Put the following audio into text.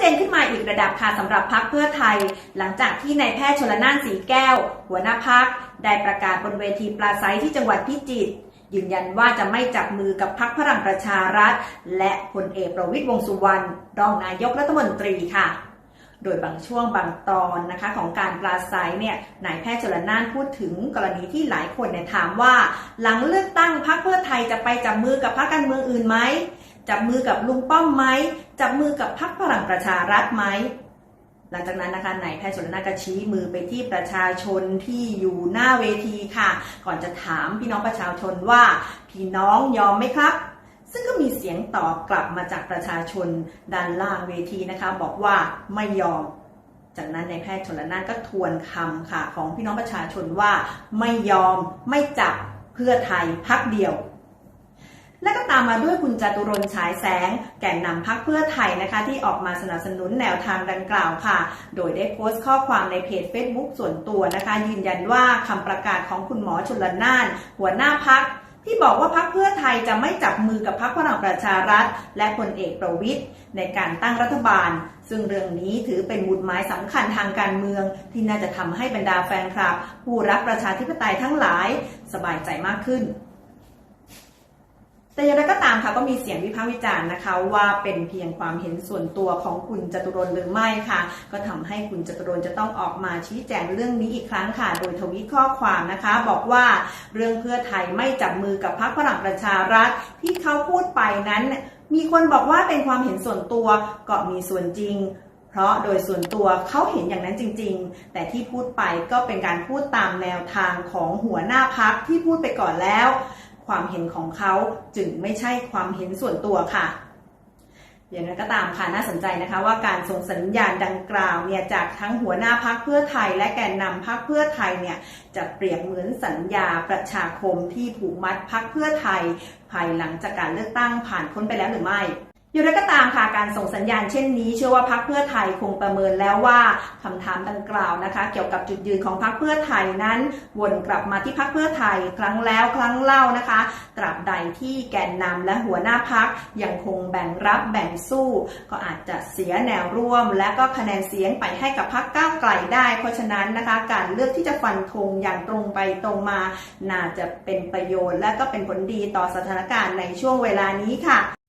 เจนขึ้นมาอีกระดับค่ะสำหรับพักเพื่อไทย หลังจากที่นายแพทย์ชลนานสีแก้ว หัวหน้าพักได้ประกาศบนเวทีปราศัยที่จังหวัดพิจิตรยืนยันว่าจะไม่จับมือกับพักพลังประชารัฐ และพลเอกประวิตยวงสุวรรณรองนายกรัฐมนตรีค่ะ โดยบางช่วงบางตอนนะคะของการปราศัยเนี่ยนายแพทย์ชลนานพูดถึงกรณีที่หลายคนเนี่ยถามว่า หลังเลือกตั้งพรรคเพื่อไทยจะไปจับมือกับพรรคการเมืองอื่นไหม จับมือกับลุงป้อมไหมจับมือกับพรรคพลังประชารัฐไหมหลังจากนั้นนะคะนายแพทย์ชลนาก็ชี้มือไปที่ประชาชนที่อยู่หน้าเวทีค่ะ ก่อนจะถามพี่น้องประชาชนว่าพี่น้องยอมไหมครับ ซึ่งก็มีเสียงตอบกลับมาจากประชาชนด้านล่างเวทีนะคะ บอกว่าไม่ยอม จากนั้นนายแพทย์ชนละนานก็ทวนคำค่ะ ของพี่น้องประชาชนว่าไม่ยอมไม่จับเพื่อไทยพักเดียว และก็ตามมาด้วยคุณจตุรนฉายแสง แก่นนำพักเพื่อไทยนะคะ ที่ออกมาสนับสนุนแนวทางดังกล่าวค่ะ โดยได้โพสต์ข้อความในเพจ Facebook ส่วนตัวนะคะ ยืนยันว่าคำประกาศของคุณหมอชนละนาน หัวหน้าพักที่บอกว่าพักเพื่อไทยจะไม่จับมือกับพักพลังประชารัฐ และพลเอกประวิทย์ในการตั้งรัฐบาล ซึ่งเรื่องนี้ถือเป็นบุญหมายสำคัญทางการเมือง ที่น่าจะทำให้บรรดาแฟนคลับ ผู้รักประชาธิปไตยทั้งหลาย สบายใจมากขึ้น แต่อย่างไรก็ตามค่ะก็มีเสียงวิพากษ์วิจารณ์นะคะ ว่าเป็นเพียงความเห็นส่วนตัวของคุณจตุรนหรือไม่ค่ะ ก็ทำให้คุณจตุรนจะต้องออกมาชี้แจงเรื่องนี้อีกครั้งค่ะ โดยทวีตข้อความนะคะ บอกว่าเรื่องเพื่อไทยไม่จับมือกับพรรคพลังประชารัฐที่เขาพูดไปนั้น มีคนบอกว่าเป็นความเห็นส่วนตัวก็มีส่วนจริงเพราะโดยส่วนตัวเขาเห็นอย่างนั้นจริง ๆ แต่ที่พูดไปก็เป็นการพูดตามแนวทางของหัวหน้าพักที่พูดไปก่อนแล้ว ความเห็นของเขาจึงไม่ใช่ความเห็นส่วนตัวค่ะอย่างไรก็ตามค่ะน่าสนใจนะคะว่าการส่งสัญญาณดังกล่าวเนี่ยจากทั้งหัวหน้าพักเพื่อไทย และแกนนำพักเพื่อไทยเนี่ยจะเปรียบเหมือนสัญญาประชาคมที่ผูกมัดพักเพื่อไทย ภายหลังจากการเลือกตั้งผ่านพ้นไปแล้วหรือไม่ อยู่ไรก็ตามค่ะการส่งสัญญาณเช่นนี้เชื่อว่าพักเพื่อไทยคงประเมินแล้วว่าคำถามดังกล่าวนะคะ เกี่ยวกับจุดยืนของพักเพื่อไทยนั้น วนกลับมาที่พักเพื่อไทยครั้งแล้วครั้งเล่านะคะ ตราบใดที่แกนนำและหัวหน้าพักยังคงแบ่งรับแบ่งสู้ ก็อาจจะเสียแนวร่วม และก็คะแนนเสียงไปให้กับพักก้าวไกลได้ เพราะฉะนั้นนะคะ การเลือกที่จะฟันธงอย่างตรงไปตรงมา น่าจะเป็นประโยชน์ และก็เป็นผลดีต่อสถานการณ์ในช่วงเวลานี้ค่ะ